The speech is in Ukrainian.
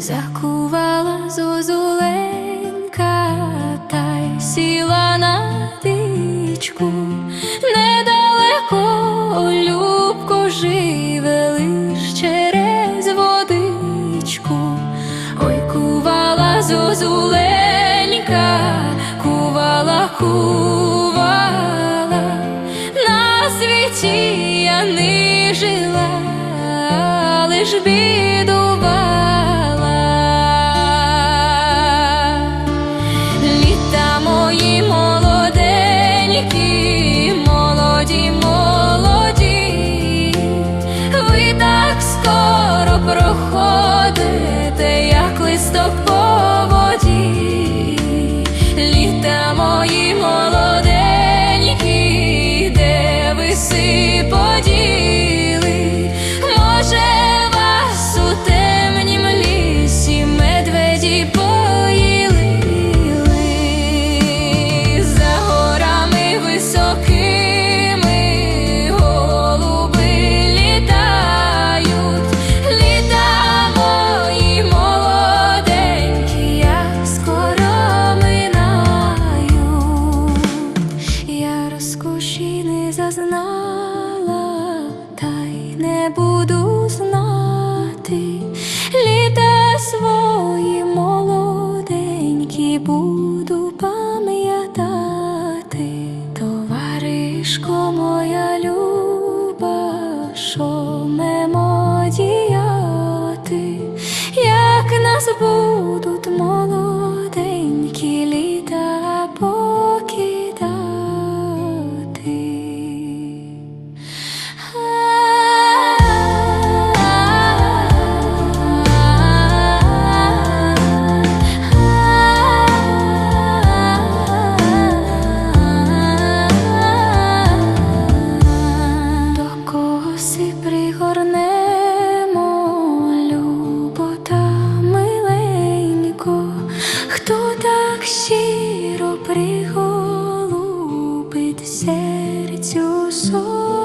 Закувала зозуленька та й сіла на дичку. Недалеко любко живе лиш через водичку. Ой, кувала зозуленька, кувала, кувала, на світі я бідувала. Що мемо діяти, як нас будуть молоденькі так щиро приголубить серцю солодко.